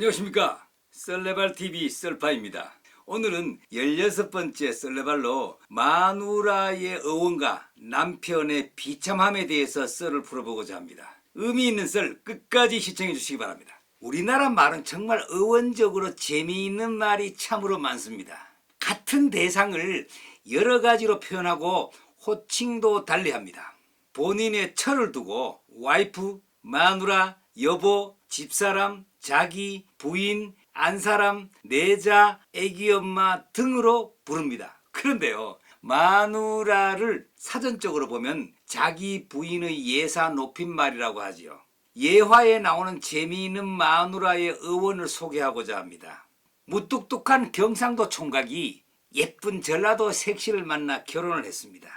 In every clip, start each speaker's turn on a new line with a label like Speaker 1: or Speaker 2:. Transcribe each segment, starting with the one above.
Speaker 1: 안녕하십니까. 썰레발TV 썰파입니다. 오늘은 16번째 썰레발로 마누라의 어원과 남편의 비참함에 대해서 썰을 풀어보고자 합니다. 의미 있는 썰 끝까지 시청해 주시기 바랍니다. 우리나라 말은 정말 어원적으로 재미있는 말이 참으로 많습니다. 같은 대상을 여러 가지로 표현하고 호칭도 달리합니다. 본인의 철을 두고 와이프, 마누라, 여보, 집사람, 자기, 부인, 안사람, 내자, 애기 엄마 등으로 부릅니다. 그런데요, 마누라를 사전적으로 보면 자기 부인의 예사 높임말이라고 하지요. 예화에 나오는 재미있는 마누라의 어원을 소개하고자 합니다. 무뚝뚝한 경상도 총각이 예쁜 전라도 색시를 만나 결혼을 했습니다.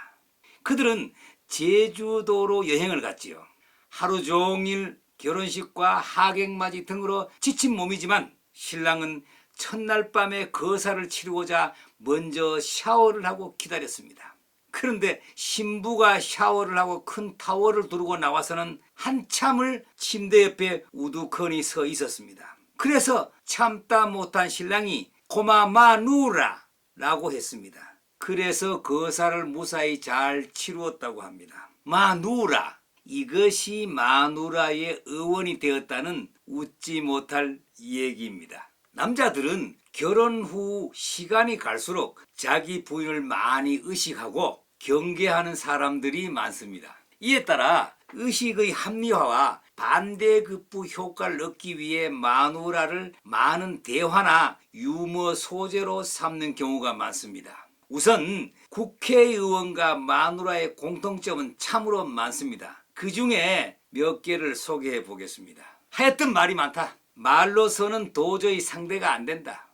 Speaker 1: 그들은 제주도로 여행을 갔지요. 하루 종일 결혼식과 하객맞이 등으로 지친 몸이지만 신랑은 첫날 밤에 거사를 치르고자 먼저 샤워를 하고 기다렸습니다. 그런데 신부가 샤워를 하고 큰 타월을 두르고 나와서는 한참을 침대 옆에 우두커니 서 있었습니다. 그래서 참다 못한 신랑이 고마마누라 라고 했습니다. 그래서 거사를 무사히 잘 치루었다고 합니다. 마누라 이것이 마누라의 의원이 되었다는 웃지 못할 얘기입니다. 남자들은 결혼 후 시간이 갈수록 자기 부인을 많이 의식하고 경계하는 사람들이 많습니다. 이에 따라 의식의 합리화와 반대급부 효과를 얻기 위해 마누라를 많은 대화나 유머 소재로 삼는 경우가 많습니다. 우선 국회의원과 마누라의 공통점은 참으로 많습니다. 그 중에 몇 개를 소개해 보겠습니다. 하여튼 말이 많다. 말로서는 도저히 상대가 안 된다.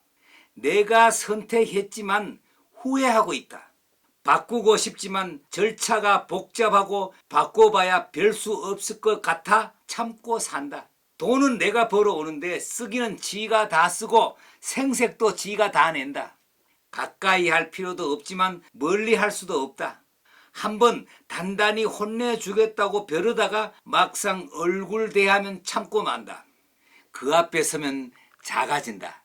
Speaker 1: 내가 선택했지만 후회하고 있다. 바꾸고 싶지만 절차가 복잡하고 바꿔봐야 별 수 없을 것 같아 참고 산다. 돈은 내가 벌어오는데 쓰기는 지가 다 쓰고 생색도 지가 다 낸다. 가까이 할 필요도 없지만 멀리 할 수도 없다. 한번 단단히 혼내주겠다고 벼르다가 막상 얼굴 대하면 참고 만다. 그 앞에 서면 작아진다.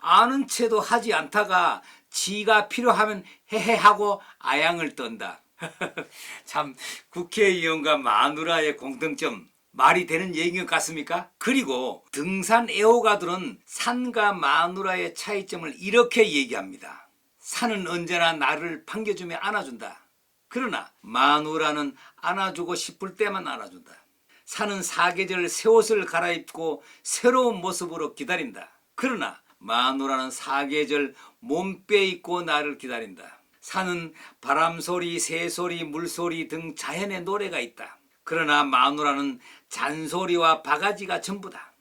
Speaker 1: 아는 채도 하지 않다가 지가 필요하면 헤헤하고 아양을 떤다. 참 국회의원과 마누라의 공통점 말이 되는 얘기인 것 같습니까? 그리고 등산 애호가들은 산과 마누라의 차이점을 이렇게 얘기합니다. 산은 언제나 나를 반겨주며 안아준다. 그러나 마누라는 안아주고 싶을 때만 안아준다. 산은 사계절 새 옷을 갈아입고 새로운 모습으로 기다린다. 그러나 마누라는 사계절 몸빼 입고 나를 기다린다. 산은 바람소리, 새소리, 물소리 등 자연의 노래가 있다. 그러나 마누라는 잔소리와 바가지가 전부다.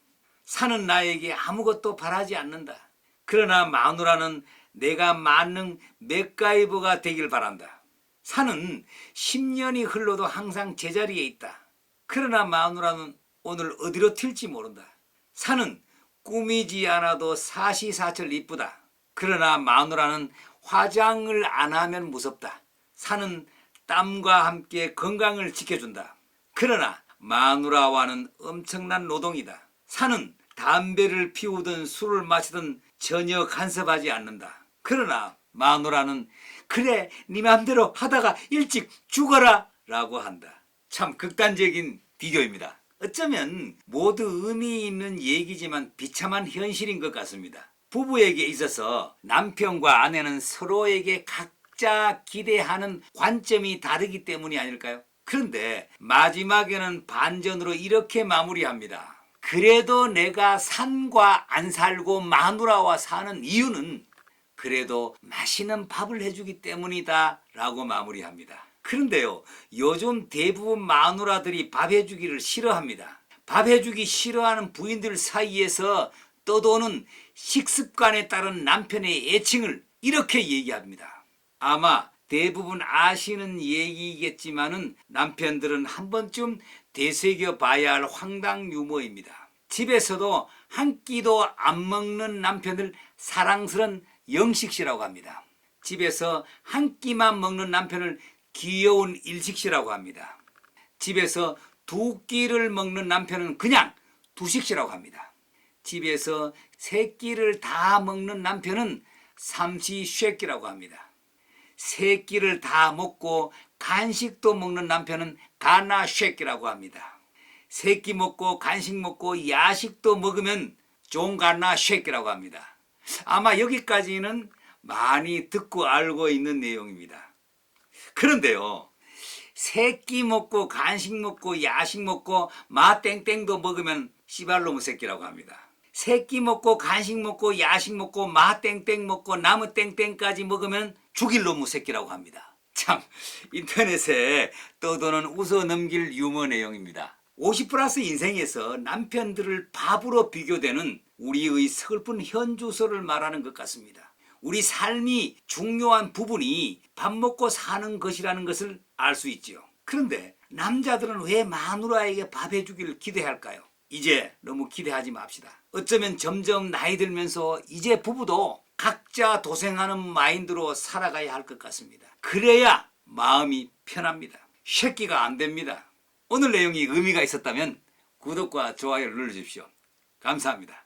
Speaker 1: 산은 나에게 아무것도 바라지 않는다. 그러나 마누라는 내가 만능 맥가이버가 되길 바란다. 산은 10년이 흘러도 항상 제자리에 있다. 그러나 마누라는 오늘 어디로 튈지 모른다. 산은 꾸미지 않아도 사시사철 이쁘다. 그러나 마누라는 화장을 안 하면 무섭다. 산은 땀과 함께 건강을 지켜준다. 그러나 마누라와는 엄청난 노동이다. 산은 담배를 피우든 술을 마시든 전혀 간섭하지 않는다. 그러나 마누라는 그래 네 맘대로 하다가 일찍 죽어라 라고 한다. 참 극단적인 비교입니다. 어쩌면 모두 의미 있는 얘기지만 비참한 현실인 것 같습니다. 부부에게 있어서 남편과 아내는 서로에게 각자 기대하는 관점이 다르기 때문이 아닐까요? 그런데 마지막에는 반전으로 이렇게 마무리합니다. 그래도 내가 산과 안 살고 마누라와 사는 이유는 그래도 맛있는 밥을 해주기 때문이다 라고 마무리합니다. 그런데요, 요즘 대부분 마누라들이 밥 해주기를 싫어합니다. 밥 해주기 싫어하는 부인들 사이에서 떠도는 식습관에 따른 남편의 애칭을 이렇게 얘기합니다. 아마 대부분 아시는 얘기겠지만은 남편들은 한 번쯤 되새겨 봐야 할 황당 유머입니다. 집에서도 한 끼도 안 먹는 남편을 사랑스런 영식씨라고 합니다. 집에서 한 끼만 먹는 남편을 귀여운 일식씨라고 합니다. 집에서 두 끼를 먹는 남편은 그냥 두식씨라고 합니다. 집에서 세 끼를 다 먹는 남편은 삼시쉐끼라고 합니다. 세 끼를 다 먹고 간식도 먹는 남편은 가나쉐끼라고 합니다. 세 끼 먹고 간식 먹고 야식도 먹으면 종가나쉐끼라고 합니다. 아마 여기까지는 많이 듣고 알고 있는 내용입니다. 그런데요. 새끼 먹고 간식 먹고 야식 먹고 마땡땡도 먹으면 씨발놈의 새끼라고 합니다. 새끼 먹고 간식 먹고 야식 먹고 마땡땡 먹고 나무 땡땡까지 먹으면 죽일 놈의 새끼라고 합니다. 참 인터넷에 떠도는 웃어 넘길 유머 내용입니다. 50 플러스 인생에서 남편들을 밥으로 비교되는 우리의 슬픈 현주소를 말하는 것 같습니다. 우리 삶이 중요한 부분이 밥 먹고 사는 것이라는 것을 알 수 있지요. 그런데 남자들은 왜 마누라에게 밥 해주기를 기대할까요? 이제 너무 기대하지 맙시다. 어쩌면 점점 나이 들면서 이제 부부도 각자 도생하는 마인드로 살아가야 할 것 같습니다. 그래야 마음이 편합니다. 새끼가 안 됩니다. 오늘 내용이 의미가 있었다면 구독과 좋아요를 눌러주십시오. 감사합니다.